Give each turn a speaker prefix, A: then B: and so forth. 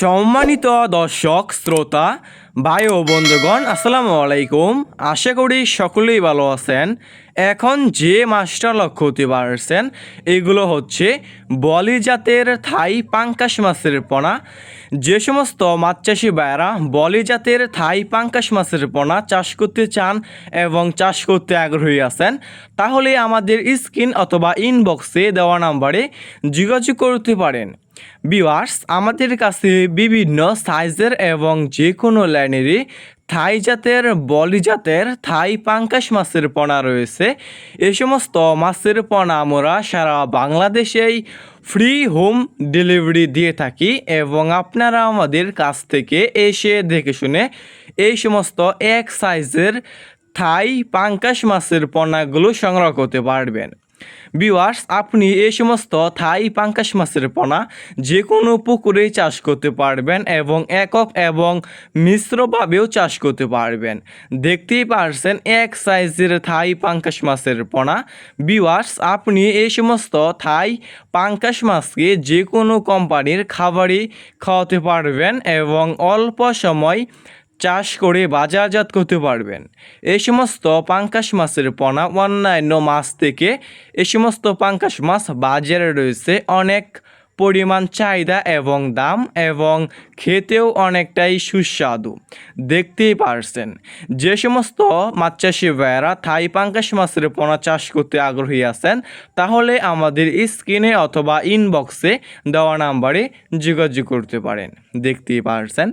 A: সম্মানিত দর্শক, শ্রোতা, ভাই ও বন্ধুগণ, আসসালামু আলাইকুম। আশা করি সকলেই ভালো আছেন। এখন যে মাছটা লক্ষ্য হতে পারছেন, এগুলো হচ্ছে বলি জাতের থাই পাঙ্কাশ মাছের পোনা। যে সমস্ত মাছ চাষি ভাইয়েরা বলি জাতের থাই পাঙ্কাশ মাছের পোনা চাষ করতে চান এবং চাষ করতে আগ্রহী আছেন, তাহলে আমাদের স্ক্রিন অথবা ইনবক্সে দেওয়া নাম্বারে যোগাযোগ করতে পারেন। বিওয়ার্স আমাদের কাছে বিভিন্ন সাইজের এবং যে কোনো লাইনেরই থাই জাতের, বলি জাতের, থাই পাঙ্কাশ মাছের পোনা রয়েছে। এই সমস্ত মাছের পোনা আমরা সারা বাংলাদেশেই ফ্রি হোম ডেলিভারি দিয়ে থাকি এবং আপনারা আমাদের কাছ থেকে এসে দেখে শুনে এই সমস্ত এক সাইজের থাই পাঙ্কাশ মাছের পোনাগুলো সংগ্রহ করতে পারবেন। বিওয়ার্স আপনি এই সমস্ত থাই পাঙ্কাশ মাছের পোনা যে কোনো পুকুরেই চাষ করতে পারবেন এবং একক এবং মিশ্রভাবেও চাষ করতে পারবেন। দেখতেই পারছেন এক সাইজের থাই পাঙ্কাশ মাছের পোনা। বিওয়ার্স আপনি এই সমস্ত থাই পাঙ্কাশ মাছকে যে কোনো কোম্পানির খাবারই খাওয়াতে পারবেন এবং অল্প সময় চাষ করে বাজারজাত করতে পারবেন। এই সমস্ত পাঙ্কাশ মাছের পোনা অন্যান্য মাছ থেকে এই সমস্ত পাঙ্কাশ মাছ বাজারে রয়েছে। অনেক পরিমাণ চাহিদা এবং দাম এবং খেতেও অনেকটাই সুস্বাদু। দেখতেই পারছেন, যে সমস্ত মাছ চাষি ভাইয়েরা থাই পাঙ্কাশ মাছের পোনা চাষ করতে আগ্রহী আছেন, তাহলে আমাদের স্ক্রিনে অথবা ইনবক্সে দেওয়া নাম্বারে যোগাযোগ করতে পারেন। দেখতেই পারছেন।